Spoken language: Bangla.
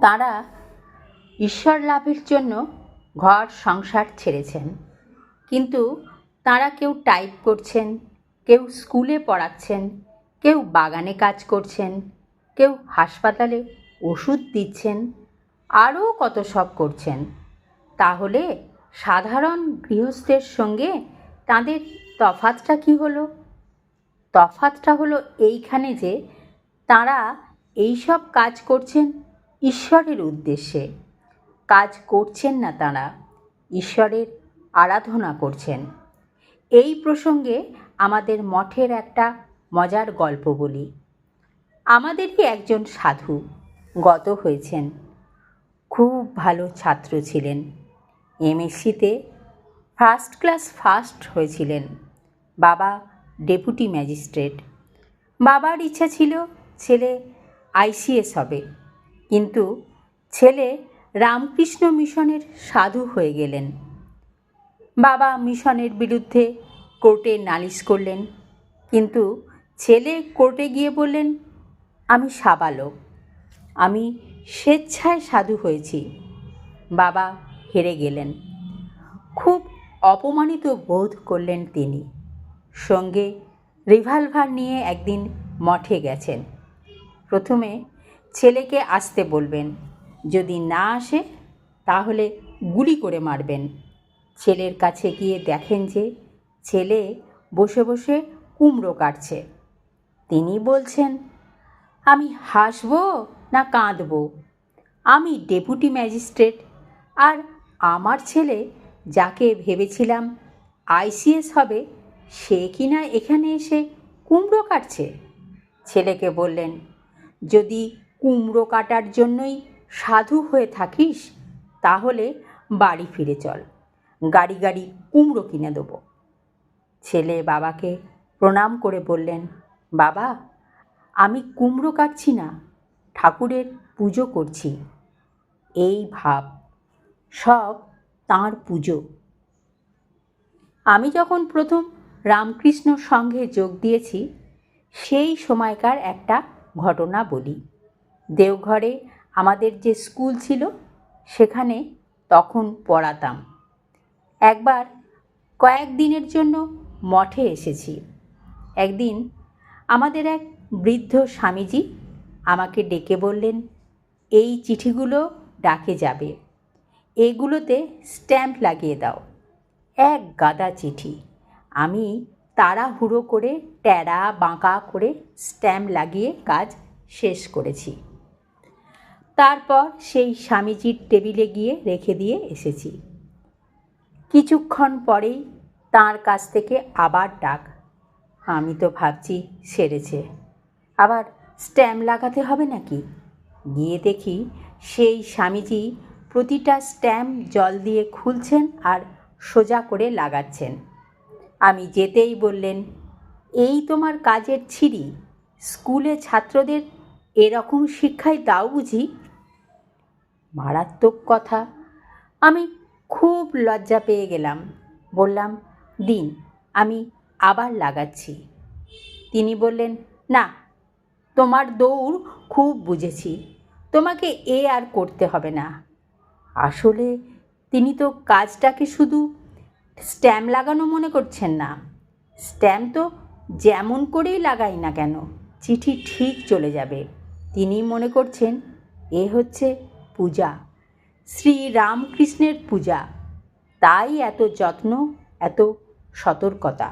তাঁরা ঈশ্বর লাভের জন্য ঘর, সংসার ছেড়েছেন। কিন্তু তাঁরা কেউ টাইপ করছেন, কেউ স্কুলে পড়াচ্ছেন, কেউ বাগানে কাজ করছেন, কেউ হাসপাতালে ওষুধ দিচ্ছেন, আরও কত সব করছেন। তাহলে সাধারণ গৃহস্থের সঙ্গে তাদের তফাতটা কি হলো? তফাতটা হলো এইখানে যে তাঁরা এইসব কাজ করছেন ঈশ্বরের উদ্দেশ্যে কাজ করছেন না তাঁরা, ঈশ্বরের আরাধনা করছেন। এই প্রসঙ্গে আমাদের মঠের একটা মজার গল্প বলি। আমাদেরই একজন সাধু গত হয়েছেন। খুব ভালো ছাত্র ছিলেন। এমএসসিতে ফার্স্ট ক্লাস ফার্স্ট হয়েছিলেন। বাবা ডেপুটি ম্যাজিস্ট্রেট। বাবার ইচ্ছা ছিল ছেলে আইসিএস হবে। কিন্তু ছেলে রামকৃষ্ণ মিশনের সাধু হয়ে গেলেন। বাবা মিশনের বিরুদ্ধে কোর্টে নালিশ করলেন, কিন্তু ছেলে কোর্টে গিয়ে বললেন, আমি সাবালক, আমি স্বেচ্ছায় সাধু হয়েছি। বাবা হেরে গেলেন। খুব অপমানিত বোধ করলেন তিনি। সঙ্গে রিভলভার নিয়ে একদিন মঠে গেছেন। প্রথমে ছেলেকে আসতে বলবেন। যদি না আসে, তাহলে গুলি করে মারবেন। ছেলের কাছে গিয়ে দেখেন যে ছেলে বসে বসে কুমড়ো কাটছে। তিনি বলছেন, আমি হাসবো না কাঁদবো? আমি ডেপুটি ম্যাজিস্ট্রেট। আর আমার ছেলে যাকে ভেবেছিলাম আইসিএস হবে, সে কিনা এখানে এসে কুমড়ো কাটছে? ছেলেকে বললেন, যদি কুমড়ো কাটার জন্যই সাধু হয়ে থাকিস, তাহলে বাড়ি ফিরে চল। গাড়ি গাড়ি কুমড়ো কিনে দেবো। ছেলে বাবাকে প্রণাম করে বললেন, বাবা, আমি কুমড়ো কাটছি না, ঠাকুরের পুজো করছি। এই ভাব, সব তাঁর পুজো। আমি যখন প্রথম রামকৃষ্ণ সঙ্ঘে যোগ দিয়েছি, সেই সময়কার একটা ঘটনা বলি। দেওঘরে আমাদের যে স্কুল ছিল, সেখানে তখন পড়াতাম। একবার কয়েক দিনের জন্য মঠে এসেছি। একদিন আমাদের এক বৃদ্ধ স্বামীজি আমাকে ডেকে বললেন, এই চিঠিগুলো ডাকে যাবে। এগুলোতে স্ট্যাম্প লাগিয়ে দাও। এক গাদা চিঠি। আমি তাড়াহুড়ো করে ট্যাড়া বাঁকা করে স্ট্যাম্প লাগিয়ে কাজ শেষ করেছি। তারপর সেই স্বামীজির টেবিলে গিয়ে রেখে দিয়ে এসেছি। কিছুক্ষণ পরেই তার কাছ থেকে আবার ডাক। আমি তো ভাবছি সেরেছে। আবার স্ট্যাম্প লাগাতে হবে নাকি? গিয়ে দেখি সেই স্বামীজি প্রতিটা স্ট্যাম্প জল দিয়ে খুলছেন আর সোজা করে লাগাচ্ছেন। আমি যেতেই বললেন, এই তোমার কাজের ছিরি? স্কুলে ছাত্রদের এরকম শিক্ষায় দাও বুঝি? মারাত্মক কথা। আমি খুব লজ্জা পেয়ে গেলাম। বললাম, দিন, আমি আবার লাগাচ্ছি। তিনি বললেন, না, তোমার দৌড় খুব বুঝেছি। তোমাকে এ আর করতে হবে না। আসলে তিনি তো কাজটাকে শুধু স্ট্যাম্প লাগানো মনে করছেন না। স্ট্যাম্প তো যেমন করেই লাগাই না কেন, চিঠি ঠিক চলে যাবে। তিনি মনে করছেন, এ হচ্ছে পূজা শ্রী রামকৃষ্ণের পূজা। তাই এত যত্ন এত সতর্কতা।